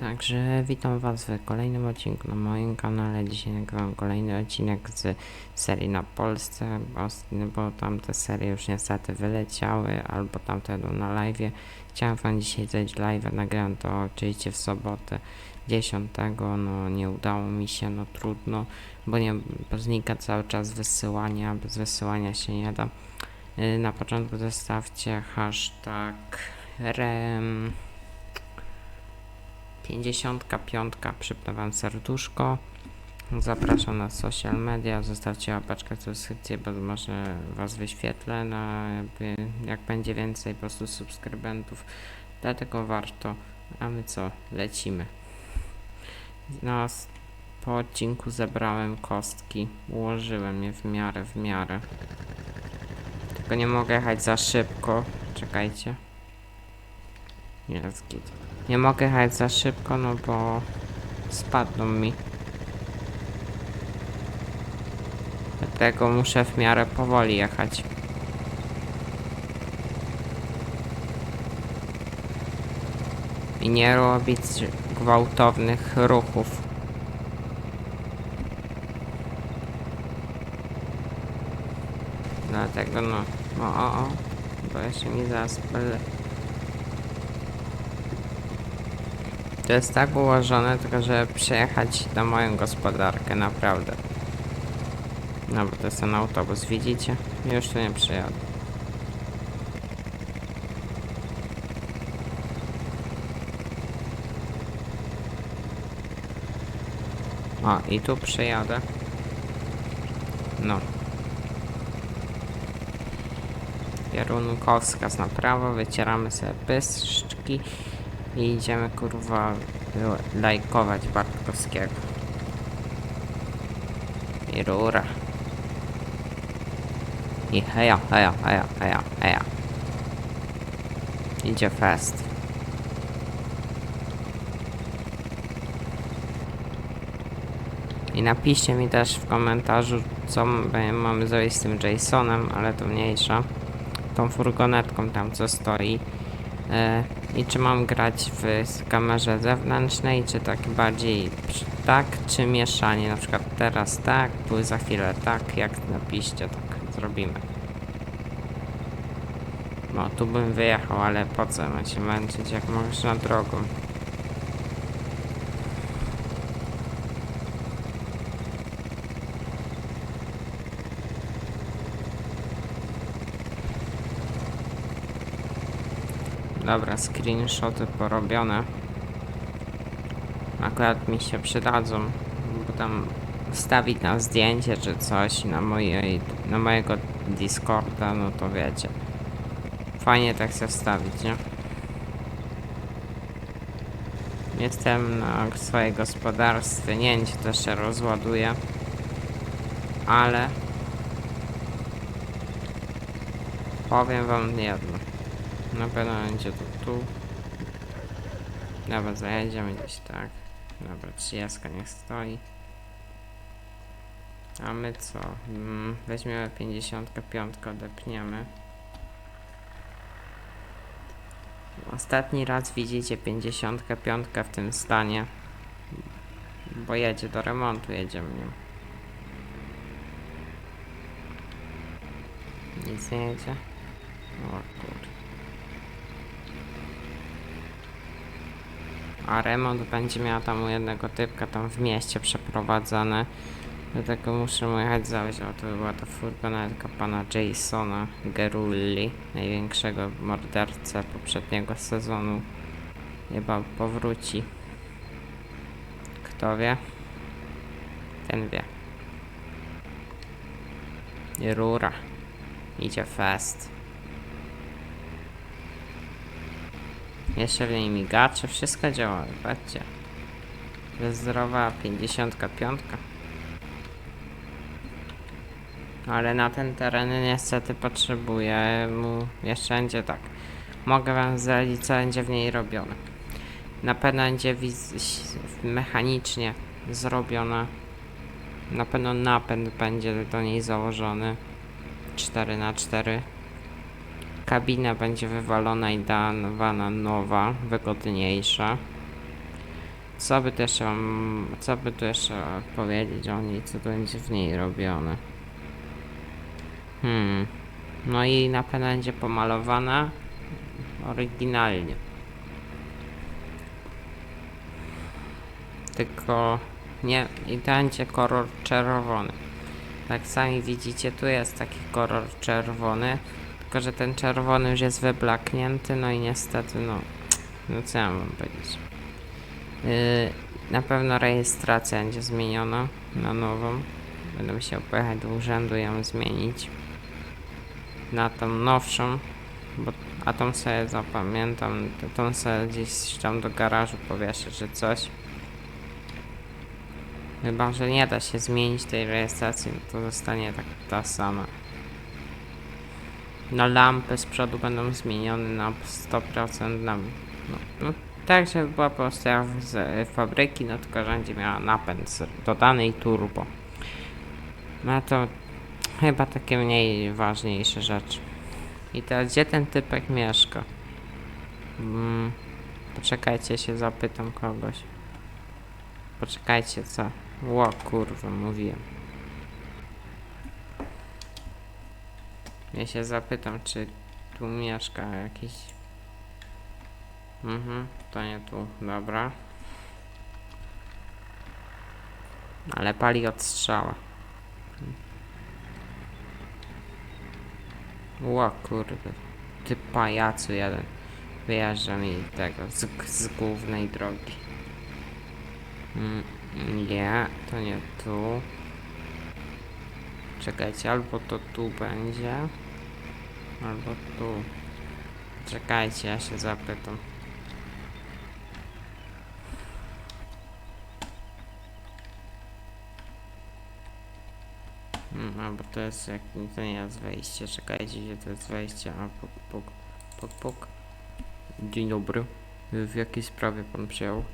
Także witam Was w kolejnym odcinku na moim kanale. Dzisiaj nagrywam kolejny odcinek z serii na Polsce, bo, tamte serie już niestety wyleciały, albo tamte będą na live. Chciałem Wam dzisiaj zrobić live, nagrałem to oczywiście w sobotę 10, no nie udało mi się, no trudno, bo nie bo znika cały czas wysyłania, bez wysyłania się nie da. Y, Na początku zostawcie hashtag rem 55. Przypnę wam serduszko. Zapraszam na social media. Zostawcie łapeczkę, subskrypcję, bo może was wyświetlę. Na, jak będzie więcej po prostu subskrybentów, dlatego warto. A my co? Lecimy. No, po odcinku zebrałem kostki. Ułożyłem je w miarę, w miarę. Tylko nie mogę jechać za szybko. Czekajcie. Jest git. Nie mogę jechać za szybko, no bo spadną mi. Dlatego muszę w miarę powoli jechać. I nie robić gwałtownych ruchów. Dlatego no, o, o, o, bo jeszcze mi zaraz To jest tak ułożone, tylko żeby przejechać na moją gospodarkę, naprawdę. No bo to jest ten autobus, widzicie? Już tu nie przyjadę. O, i tu przyjadę. No. Kierunkowskaz na prawo, wycieramy sobie pyszczki i idziemy kurwa lajkować Bartkowskiego. I rura. I heja, heja, heja, heja, heja. Idzie fest. I napiszcie mi też w komentarzu, co mamy zrobić z tym Jasonem, ale to mniejsza. Tą furgonetką tam, co stoi. E, I czy mam grać w kamerze zewnętrznej, czy tak bardziej tak, czy mieszanie, na przykład teraz tak, tu za chwilę tak, jak napiszcie, tak zrobimy. No, tu bym wyjechał, ale po co ma się męczyć, jak możesz na drogą. Dobra, screenshoty porobione. Akurat mi się przydadzą, bo tam wstawić na zdjęcie czy coś na, mojej, na mojego Discorda, no to wiecie. Fajnie tak się wstawić, nie? Jestem na swojej gospodarstwie, nie wiem to się rozładuje, ale powiem wam jedno. Na pewno będzie to tu. Dobra, zajedziemy gdzieś tak. Dobra, 30 niech stoi. A my co? Mm, weźmiemy 55, odepniemy. Ostatni raz widzicie 55 w tym stanie. Bo jedzie do remontu, jedziemy nią. Nic nie jedzie. O kurde. A remont będzie miała tam u jednego typka tam w mieście przeprowadzany. Dlatego muszę mu jechać zawieźć. O, to była ta furgonetka pana Jasona Gerulli, największego mordercę poprzedniego sezonu. Chyba powróci. Kto wie? Ten wie. Rura. Idzie fest. Jeszcze w niej migacze, wszystko działa, patrzcie. Zdrowa 55. Ale na ten teren niestety potrzebuję mu jeszcze będzie tak. Mogę wam zdradzić co będzie w niej robione. Na pewno będzie mechanicznie zrobiona. Na pewno napęd będzie do niej założony. 4 na 4 Kabina będzie wywalona i dawana nowa, wygodniejsza. Co by mam, co by tu jeszcze powiedzieć o niej, co będzie w niej robione? Hmm. No i na pewno będzie pomalowana oryginalnie. Tylko nie, i będzie kolor czerwony. Jak sami widzicie, tu jest taki kolor czerwony, tylko że ten czerwony już jest wyblaknięty, no i niestety, no, no co ja mam powiedzieć. Yy, na pewno rejestracja będzie zmieniona na nową. Będę musiał pojechać do urzędu ją zmienić na tą nowszą, bo a tą sobie zapamiętam, tą sobie gdzieś tam do garażu powieszę czy coś. Chyba, że nie da się zmienić tej rejestracji, no to zostanie tak ta sama. No lampy z przodu będą zmienione na 100% na... No, no tak, żeby była jak z fabryki, no tylko że będzie miała napęd dodany turbo. No to chyba takie mniej ważniejsze rzeczy. I teraz gdzie ten typek mieszka? Mm, poczekajcie, się zapytam kogoś. Poczekajcie, co? Ło, kurwa, mówiłem. Ja się zapytam, czy tu mieszka jakiś... Mhm, to nie tu, dobra. Ale pali od strzała. Ło, kurde. Ty pajacu jeden. Wyjeżdża mi tego, z, z głównej drogi. Mm, nie, to nie tu. Czekajcie, albo to tu będzie, albo tu. Czekajcie, ja się zapytam. Mm, albo to jest jak to nie jest wejście. Czekajcie, gdzie to jest wejście. A puk, puk, puk. Dzień dobry. W jakiej sprawie pan przyjął?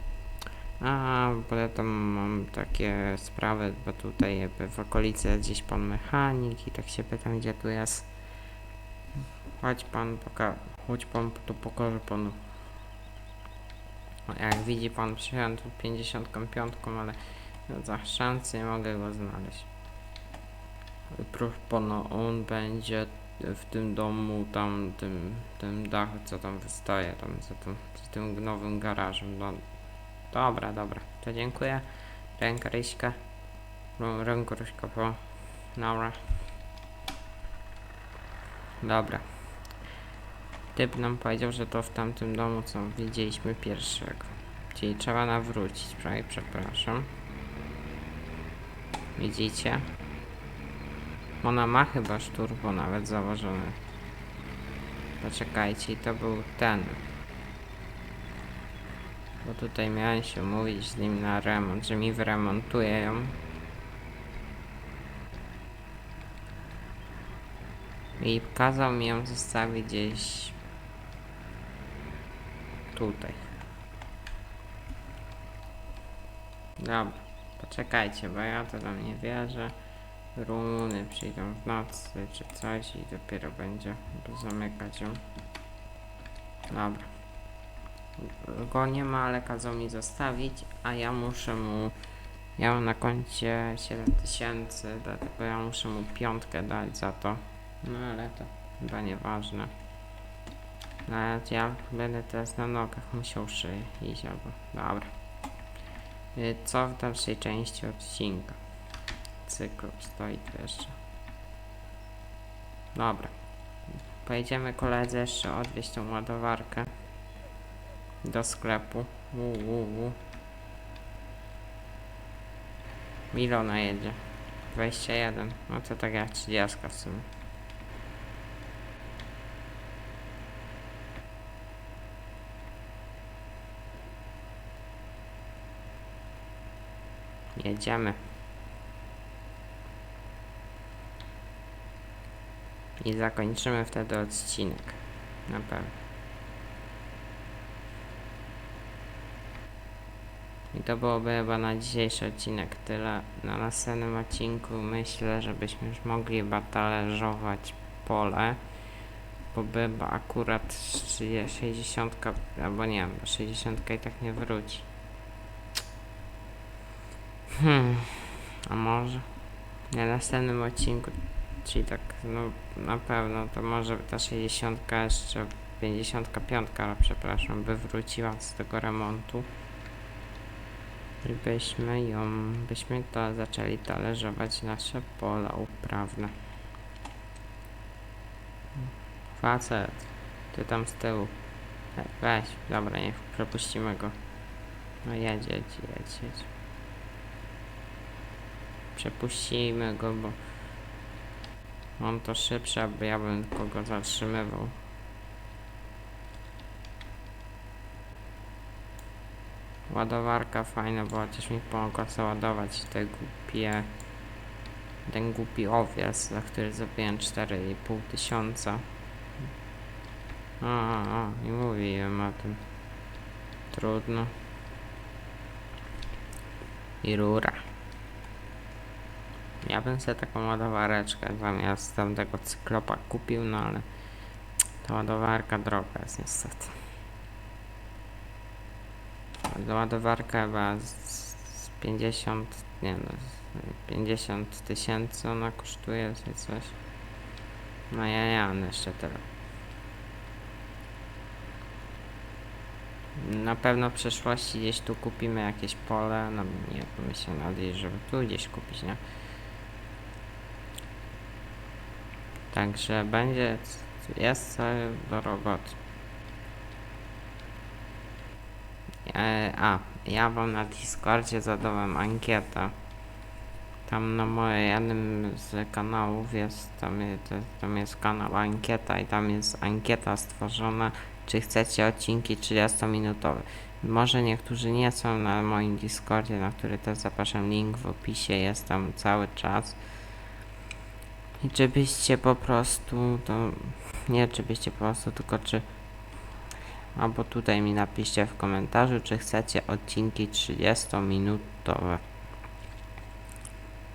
A, bo ja tam mam takie sprawy, bo tutaj jakby w okolicy gdzieś pan mechanik i tak się pytam, gdzie tu jest. Chodź pan, poka chodź pan, to pokażę panu. Jak widzi pan, przyjąłem tu 55, ale no, za szansę nie mogę go znaleźć. Proszę pana, on będzie w tym domu, tam, tym, tym dachu, co tam wystaje, tam, za tym, za tym nowym garażem. No, Dobra, dobra. To dziękuję. Ręka Ryśka. Ręka Ryśka po. Dobra. Dobra. Typ nam powiedział, że to w tamtym domu, co widzieliśmy pierwszego. Czyli trzeba nawrócić, prawie przepraszam. Widzicie? Ona ma chyba szturbo nawet założone. Poczekajcie, to był ten. Bo tutaj miałem się mówić z nim na remont, że mi wyremontuje ją. I kazał mi ją zostawić gdzieś tutaj. Dobra, poczekajcie, bo ja to tam nie wierzę. Rumuny przyjdą w nocy czy coś i dopiero będzie zamykać ją. Dobra go nie ma, ale kazał mi zostawić, a ja muszę mu. Ja mam na koncie 7000, dlatego ja muszę mu piątkę dać za to. No ale to chyba nieważne. Nawet ja będę teraz na nogach musiał iść albo. Dobra. Y, Co w dalszej części odcinka? Cyklu stoi tu jeszcze. Dobra. Pojedziemy koledze jeszcze odwieźć tą ładowarkę do sklepu. U, u, u. Ile ona jedzie? 21. No to tak jak 30 w sumie. Jedziemy. I zakończymy wtedy odcinek. Na pewno. I to byłoby chyba na dzisiejszy odcinek tyle. Na następnym odcinku myślę, żebyśmy już mogli chyba pole. Bo by akurat 60, albo nie wiem, 60 i tak nie wróci. Hmm, a może na następnym odcinku, czyli tak, no na pewno, to może ta 60 jeszcze, 55, ale przepraszam, by wróciła z tego remontu. Byśmy ją, byśmy to zaczęli talerzować nasze pola uprawne. Facet, ty tam z tyłu. Weź, dobra, niech przepuścimy go. No jedź, jedź, jedź, jedź. Przepuścimy go, bo on to szybszy, aby ja bym kogo zatrzymywał. Ładowarka fajna, bo chociaż mi pomogła załadować te głupie ten głupi owiec, za który zabiłem 4,5 tysiąca. A, a, nie mówiłem o tym. Trudno. I rura. Ja bym sobie taką ładowareczkę zamiast tamtego cyklopa kupił, no ale ta ładowarka droga jest niestety. Ładowarka chyba z, z 50, nie no, z 50 tysięcy ona kosztuje czy coś. No ja, ja no jeszcze tyle. Na pewno w przyszłości gdzieś tu kupimy jakieś pole, no nie pomyślę nadzieję, żeby tu gdzieś kupić, nie? Także będzie, jest do roboty. E, a, ja wam na Discordzie zadałem ankietę. Tam na moim jednym z kanałów jest, tam jest, tam jest kanał ankieta i tam jest ankieta stworzona, czy chcecie odcinki 30-minutowe. Może niektórzy nie są na moim Discordzie, na który też zapraszam, link w opisie jest tam cały czas. I czy byście po prostu, to nie czy byście po prostu, tylko czy albo tutaj mi napiszcie w komentarzu, czy chcecie odcinki 30-minutowe.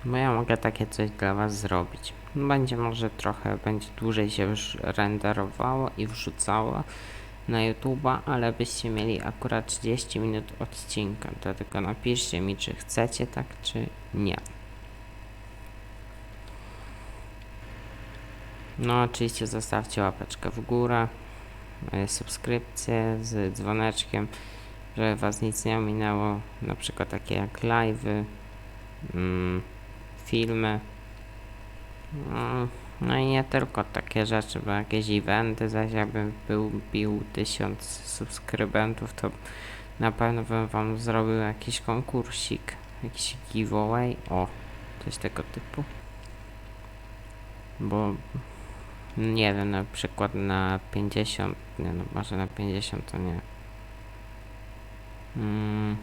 Bo ja mogę takie coś dla Was zrobić. Będzie może trochę, będzie dłużej się już renderowało i wrzucało na YouTube'a, ale byście mieli akurat 30 minut odcinka. Tylko napiszcie mi, czy chcecie tak, czy nie. No, oczywiście zostawcie łapeczkę w górę, subskrypcję z dzwoneczkiem, żeby Was nic nie ominęło, na przykład takie jak live'y, mm, filmy. No, no i nie tylko takie rzeczy, bo jakieś eventy, zaś jakbym był, bił tysiąc subskrybentów, to na pewno bym Wam zrobił jakiś konkursik, jakiś giveaway, o, coś tego typu. Bo nie wiem, na przykład na 50, nie no, może na 50 to nie. Mm,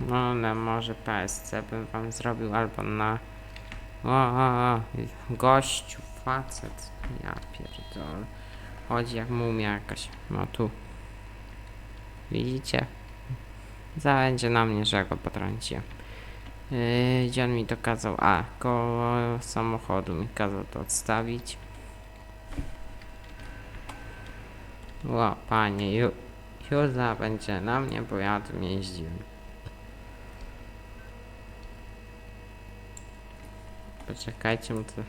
no, ale może PSC bym wam zrobił albo na... O, o, o, gościu, facet. Ja pierdolę. Chodzi jak mumia jakaś. No tu. Widzicie? Załędzie na mnie, że go potrąciłem. Yy, gdzie on mi to kazał? A, koło samochodu mi kazał to odstawić. O, panie, ju, Juza będzie na mnie, bo ja tym jeździłem. Poczekajcie, my to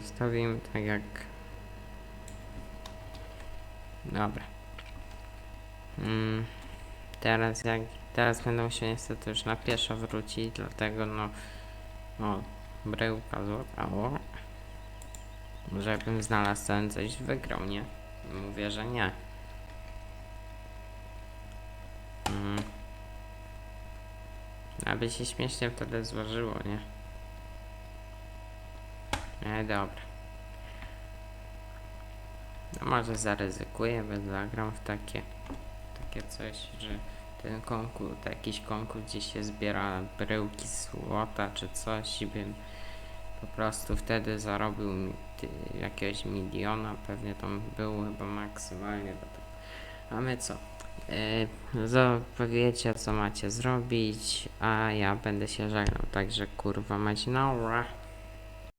zostawimy tak jak... Dobra. Mm, teraz jak... Teraz będę musiał niestety już na pieszo wrócić, dlatego no... O, bryłka złota, o. Może jakbym znalazł ten coś wygrał, nie? Mówię, że nie. Mm. Aby się śmiesznie wtedy złożyło, nie? E, dobra. No może zaryzykuję, bo zagram w takie takie coś, że ten konkurs, jakiś konkurs, gdzie się zbiera bryłki złota czy coś i bym po prostu wtedy zarobił jakiegoś miliona, pewnie tam było chyba maksymalnie tego. A my co? Yy, powiecie co macie zrobić, a ja będę się żegnał, także kurwa mać na